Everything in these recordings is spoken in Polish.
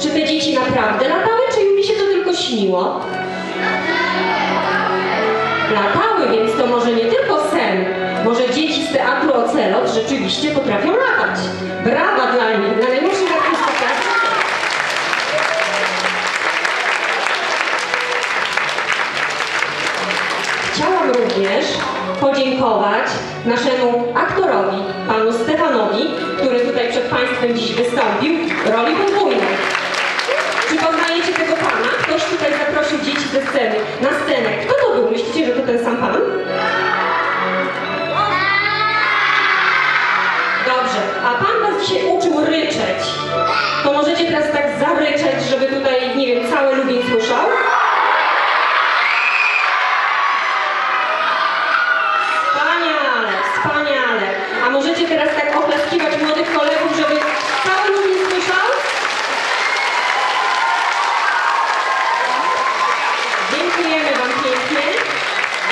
Czy te dzieci naprawdę latały, czy Julii się to tylko śniło? Latały, więc to może nie tylko sen. Może dzieci z teatru Ocelot rzeczywiście potrafią latać. Brawa dla nich, dla najmłodszych artystów. Chciałam również podziękować naszemu aktorowi, panu Stefanowi, który tutaj przed Państwem dziś wystąpił roli podwójnej. Czy poznajecie tego pana? Ktoś tutaj zaprosił dzieci ze sceny, na scenę. Kto to był? Myślicie, że to ten sam pan? Dobrze, a pan was dzisiaj uczył ryczeć. To możecie teraz tak zaryczeć, żeby tutaj, nie wiem, cały Lublin słyszał? Wspaniale, wspaniale. A możecie teraz tak oklaskiwać młodych kolegów, żeby cały Lublin słyszał? Dziękujemy Wam pięknie.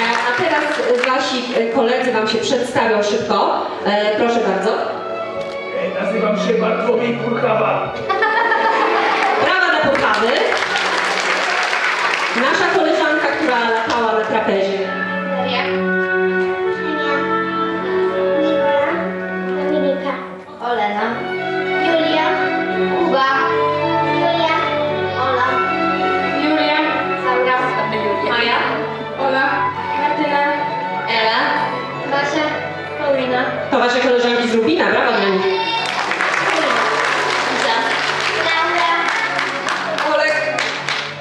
E, A teraz Wasi koledzy Wam się przedstawią szybko. E, Proszę bardzo. E, Nazywam się Bartłomiej Kurchawa. Brawa dla Puchawy. Nasza koleżanka, która latała na trapezie.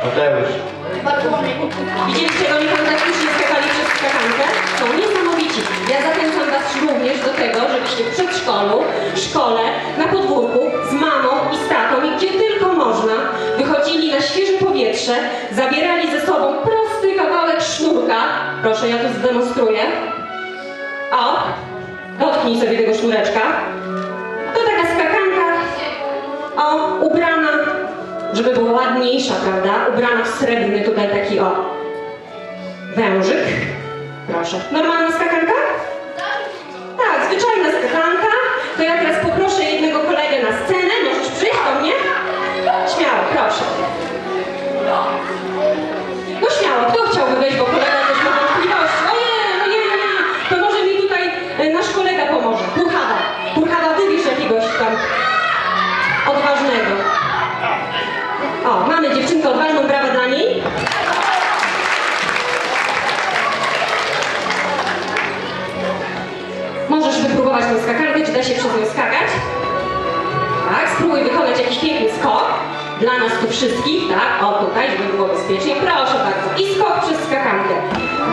Mateusz. Bartłomiej. Widzieliście, oni fantastycznie skakali przez skakankę? Są niesamowici. Ja zachęcam Was również do tego, żebyście w przedszkolu, szkole, na podwórku, z mamą i z tatą i gdzie tylko można, wychodzili na świeże powietrze, zabierali ze sobą prosty kawałek sznurka. Proszę, ja to zdemonstruję. O, dotknij sobie tego sznureczka. To taka skakanka, o, żeby była ładniejsza, prawda? Ubrana w srebrny tutaj taki o wężyk. Proszę. Normalna skakanka? Tak, zwyczajna skakanka. To ja teraz poproszę jednego kolegę na scenę. Możesz przyjść do mnie? Śmiało, proszę. No śmiało, kto chciałby wejść, bo czy da się przez nią skakać? Tak, spróbuj wykonać jakiś piękny skok. Dla nas tu wszystkich, tak? O, tutaj, żeby było bezpiecznie. Proszę bardzo. I skok przez skakankę.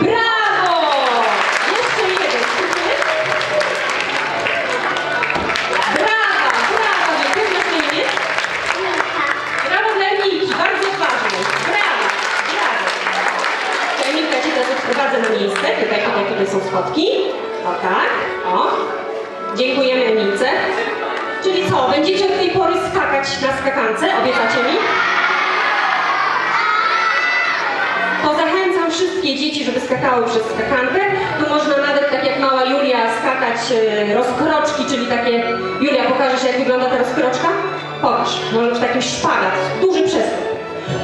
Brawo! Jeszcze jeden. Brawa, brawa. Dziękuję za imię. Brawo dla Emilki, bardzo ważne. Brawo, brawo. To Emilka Cię teraz na miejsce. Tutaj, tutaj, tutaj są schodki. O tak, o. Dziękujemy Emilce. Czyli co, będziecie od tej pory skakać na skakance? Obiecacie mi? To zachęcam wszystkie dzieci, żeby skakały przez skakankę. Tu można nawet, tak jak mała Julia, skakać e, rozkroczki, czyli takie... Julia, pokażesz, jak wygląda ta rozkroczka? Pokaż. Może być taki szpagat, duży przeskok.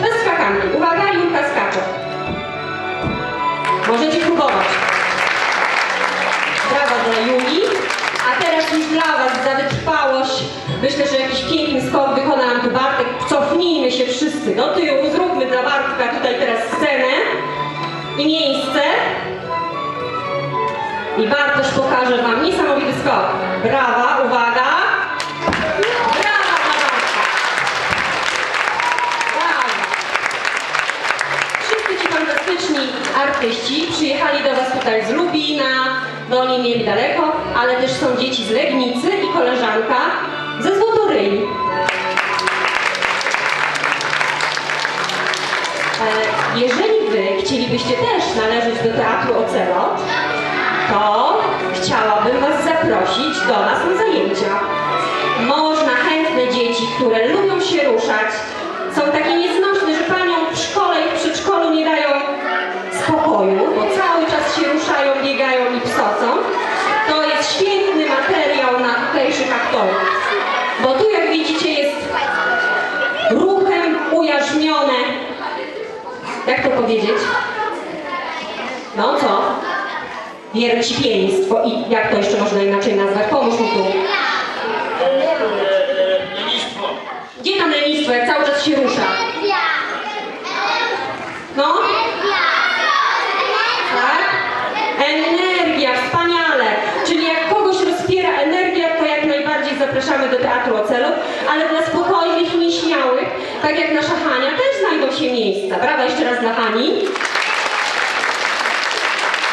Bez skakanki. Uwaga, Julka skacze. Możecie próbować. Za wytrwałość. Myślę, że jakiś piękny skok wykona tu Bartek. Cofnijmy się wszyscy do tyłu. Zróbmy dla Bartka tutaj teraz scenę i miejsce. I Bartosz pokaże Wam niesamowity skok. Brawa, uwaga. Brawa. Wszyscy ci fantastyczni artyści przyjechali do Was tutaj z Lubina, do niej mieli daleko, ale też są dzieci z Legnicy i koleżanka ze Złotoryi. E, Jeżeli Wy chcielibyście też należeć do Teatru Ocelot, to chciałabym Was zaprosić do nas na zajęcia. Można chętne dzieci, które lubią się ruszać, są takie nieznośne, że paniom w szkole i w przedszkolu nie dają spokoju, bo cały czas się ruszają, biegają i psocą. Powiedzieć? No co? Wiercipieństwo i jak to jeszcze można inaczej nazwać? Pomóż mi tu. Gdzie tam lenistwo, jak cały czas się rusza? No? Tak? Energia, wspaniale. Czyli jak kogoś rozpiera energia, to jak najbardziej zapraszamy do Teatru Ocelot, ale dla spokojnych nieśmiałych, tak jak nasza Hania, też znajdą się miejsca. Brawa jeszcze raz dla Hani.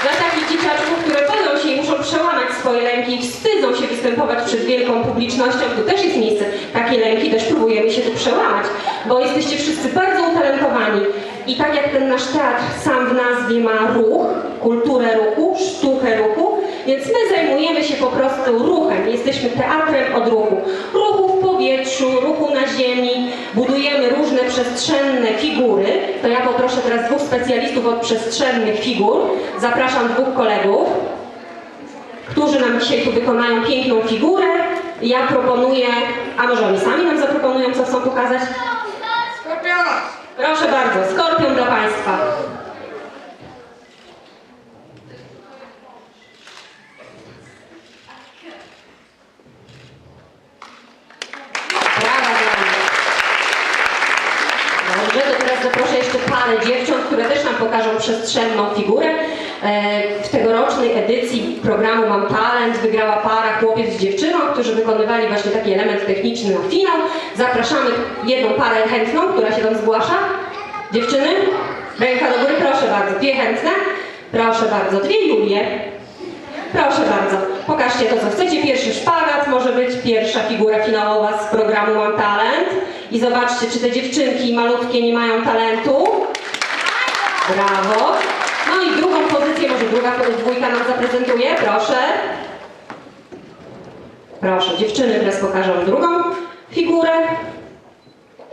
Dla takich dzieciaczków, które boją się i muszą przełamać swoje lęki i wstydzą się występować przed wielką publicznością, tu też jest miejsce. Takie lęki też próbujemy się tu przełamać, bo jesteście wszyscy bardzo utalentowani. I tak jak ten nasz teatr sam w nazwie ma ruch, kulturę ruchu, sztukę ruchu, więc my zajmujemy się po prostu ruchem. Jesteśmy teatrem od ruchu. Ruchu w powietrzu, ruchu na ziemi, budujemy różne przestrzenne figury. To ja poproszę teraz dwóch specjalistów od przestrzennych figur. Zapraszam dwóch kolegów, którzy nam dzisiaj tu wykonają piękną figurę. Ja proponuję, a może oni sami nam zaproponują, co chcą pokazać? Skorpiona. Proszę bardzo, skorpion dla Państwa. Brawa dla nich. Dobrze, to teraz zaproszę jeszcze parę dziewcząt, które też nam pokażą przestrzenną figurę. E, W tegorocznej edycji programu Mam Talent wygrała para chłopiec z dziewczyną, którzy wykonywali właśnie taki element techniczny na finał. Zapraszamy jedną parę chętną, która się tam zgłasza. Dziewczyny? Ręka do góry, proszę bardzo. Dwie chętne? Proszę bardzo. Dwie Julie. Proszę bardzo. Pokażcie to, co chcecie. Pierwszy szpagat może być, pierwsza figura finałowa z programu Mam Talent. I zobaczcie, czy te dziewczynki malutkie nie mają talentu. Brawo. No i drugą pozycję, może druga dwójka nam zaprezentuje. Proszę. Proszę, dziewczyny teraz pokażą drugą figurę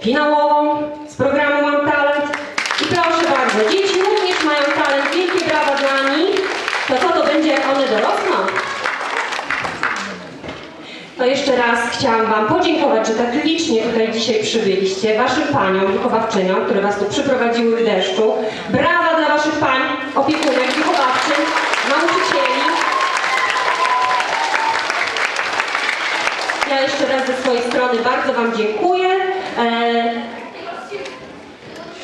finałową z programu Mam Talent. I proszę bardzo, dzieci również mają talent, wielkie brawa dla nich. To co to będzie, jak one dorosną? To jeszcze raz chciałam Wam podziękować, że tak licznie tutaj dzisiaj przybyliście, Waszym paniom, wychowawczyniom, które Was tu przyprowadziły w deszczu. Brawa dla Waszych pań, opiekunek, Jeszcze raz ze swojej strony bardzo Wam dziękuję. E,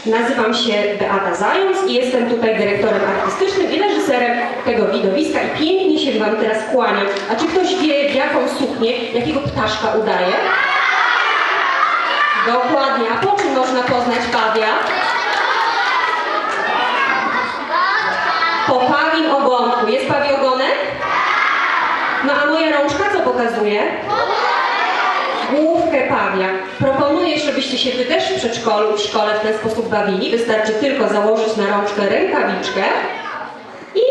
Nazywam się Beata Zając i jestem tutaj dyrektorem artystycznym i reżyserem tego widowiska i pięknie się Wam teraz kłaniam. A czy ktoś wie, w jaką suknię, jakiego ptaszka udaje? Dokładnie. A po czym można poznać pawia? Po pawim ogonku. Jest pawi ogonek? No a moja rączka co pokazuje? Główkę pawia. Proponuję, żebyście się Wy też w przedszkolu w szkole w ten sposób bawili. Wystarczy tylko założyć na rączkę rękawiczkę i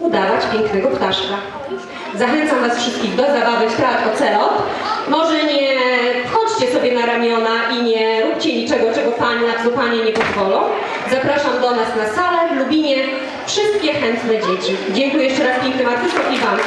udawać pięknego ptaszka. Zachęcam Was wszystkich do zabawy w teatr Ocelot. Może nie wchodźcie sobie na ramiona i nie róbcie niczego, czego Pani na co Panie nie pozwolą. Zapraszam do nas na salę w Lubinie wszystkie chętne dzieci. Dziękuję jeszcze raz pięknym artystom i Wam.